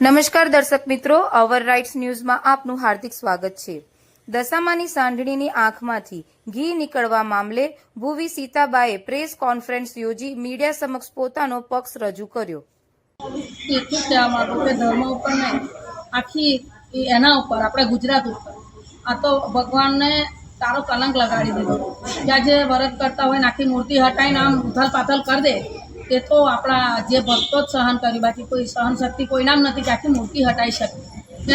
નમસ્કાર દર્શક મિત્રો, અવર રાઇટ્સ ન્યૂઝમાં આપનું હાર્દિક સ્વાગત છે. દશામાની સાંઢણીની આંખમાંથી ઘી નીકળવા મામલે ભુવી સીતાબાએ પ્રેસ કોન્ફરન્સ યોજી મીડિયા સમક્ષ પોતાનો પક્ષ રજૂ કર્યો. કે ધર્મ ઉપર નહીં આખી એના ઉપર, આપણે ગુજરાત ઉપર. આ તો ભગવાનને તારો કલંક લગાડી દીધો. જ્યાં જે વરત કરતા હોય ને આખી મૂર્તિ હટાવીને આમ ઉથલ પાથલ કરી દે. તે તો આપણા જે ભક્તો જ સહન કરી, બાકી કોઈ સહન શક્તિ કોઈનામ નથી કે મૂર્તિ હટાવી શકે.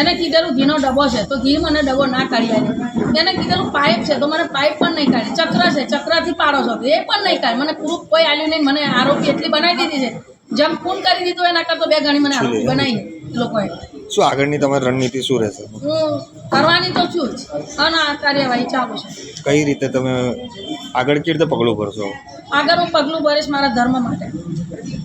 એને કીધેલું ઘીનો ડબ્બો છે, તો ઘી મને ડબ્બો ના કાઢી આપ્યો. એને કીધેલું પાઇપ છે, તો મને પાઇપ પણ નહીં કાઢી. ચક્ર છે, ચક્રથી પાડો છો એ પણ નહીં કાઢે. મને પ્રૂફ કોઈ આવ્યું નહીં, મને આરોપી એટલી બનાવી દીધી છે. જેમ ફોન કરી દીધો એના કરતો બે ગણી મને આરોપી બનાવી લોકોએ. શું આગળની તમારી રણનીતિ શું રહેશે? હું કરવાની તો છું જ. અને આ કાર્યવાહી ચાલુ છે. કઈ રીતે તમે આગળ કેવી રીતે પગલું ભરશો? આગળ હું પગલું ભરીશ મારા ધર્મ માટે.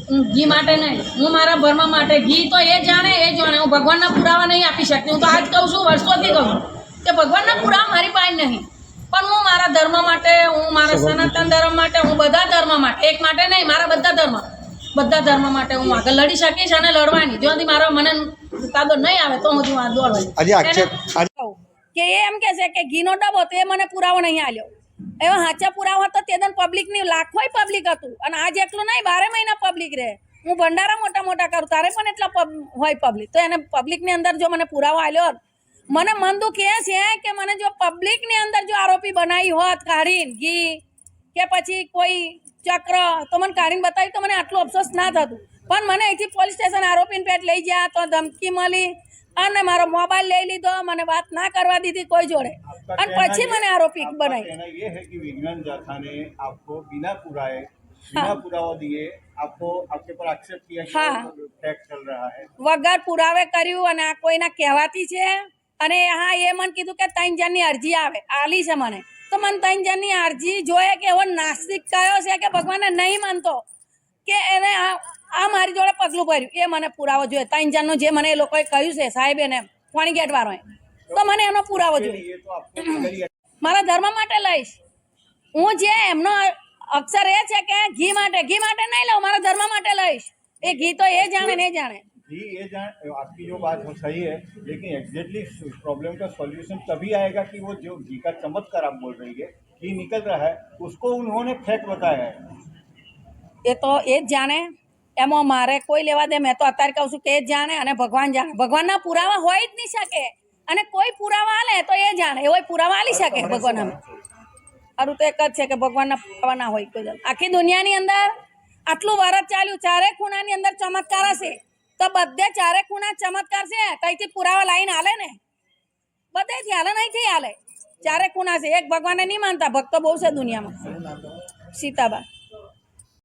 હું ઘી માટે નહીં હું મારા ધર્મ માટે. ઘી તો એ જાણે એ જાણે. હું ભગવાનના પુરાવા નહીં આપી શકતી. હું તો આજ કહું છું વર્ષોથી કહું છું કે ભગવાનના પુરાવા મારી પાસે નહીં. પણ હું મારા ધર્મ માટે હું મારા સનાતન ધર્મ માટે હું બધા ધર્મ માટે એક માટે નહીં મારા બધા ધર્મ. બધા ધર્મ માટે હું આગળ લડી શકીશ અને લડવાની. જો મારો મને કાદો નહીં આવે તો હું આ દોડવાની. કે એ એમ કે છે કે ઘીનો ડબ્બો તો એ મને પુરાવો નહીં આલ્યો. એવા સાચા પુરાવા તો તે દન પબ્લિકની લાખોય પબ્લિક હતું. અને આજ એકલું નહીં બારે મહિના પબ્લિક રહે. હું ભંડારા મોટા મોટા કરું તારે પણ એટલા હોય પબ્લિક તો એને પબ્લિકની અંદર જો મને પુરાવો આલ્યો હોત મને મન દુઃખ એ છે કે મને જો પબ્લિકની અંદર જો આરોપી બનાવી હોત કાઢીને ઘી કે પછી કોઈ ચક્ર તો મને કાઢીને બતાવી તો મને આટલું અફસોસ ના થતું પણ મને અહીંથી પોલીસ સ્ટેશન આરોપીને પેટ લઈ ગયા તો ધમકી મળી અને મારો મોબાઈલ લઈ લીધો મને વાત ના કરવા દીધી કોઈ જોડે અને પછી મને આરોપી आपका બનાવી कहना ये है कि विज्ञान जाथा ने आपको बिना पुराए बिना पुरावा दिए आपको आपके पर आक्षेप किया कि हाँ। टैग चल रहा है વગર પુરાવે કર્યું અને આ કોઈના કહેવાતી છે અને હા એ મને કીધું કે ત્રણ જણની અરજી આવે આલી છે મને વર્તમાન ત્રણ જણની અરજી જોઈએ કે એવો નાસ્તિક કયો છે કે ભગવાનને નહીં માનતો, કે એને આ મારી જોડે પગલું ભર્યું. એ મને પુરાવો જોઈએ. ત્રણ જણનું જે મને એ લોકોએ કહ્યું છે, સાહેબ એને ફોણી ગેટવાળોએ, તો મને એનો પુરાવો જોઈએ. મારા ધર્મ માટે લઈશ. હું જે એમનો અક્ષર એ છે કે ઘી માટે ઘી માટે નહીં લઉં, મારા ધર્મ માટે લઈશ. એ ઘી તો એ જાણે ને જાણે. जी ये जान आपकी जो बात वो सही है लेकिन एग्जैक्टली प्रॉब्लम का सॉल्यूशन तभी आएगा कि वो जो घी का चमत्कार आप बोल रही है घी निकल रहा है उसको उन्होंने फेक बताया है એ તો એ જ જાણે એમાં મારે કોઈ લેવા દે મેં તો અત્યારે કહું છું કે એ જ જાણે અને ભગવાન જાણે ભગવાનના પુરાવા હોય જ નહીં શકે અને કોઈ પુરાવા આલે તો એ જાણે એવો પુરાવા આલી શકે ભગવાન અમે આરું તો એક જ છે કે ભગવાનના પુરાવા ના હોય કોઈ દાડો. આખી દુનિયાની અંદર આટલું વરસ ચાલ્યું ચારે ખૂણાની અંદર ચમત્કાર હશે તો બધે ચારે ખૂણા ચમત્કાર છે. કઈથી પુરાવા લાઈન હાલે ને. બધેથી હાલે, નહીંથી હાલે. ચારે ખૂણા છે. એક ભગવાનને નહીં માનતા, ભક્તો બહુ છે દુનિયામાં. સીતાબા.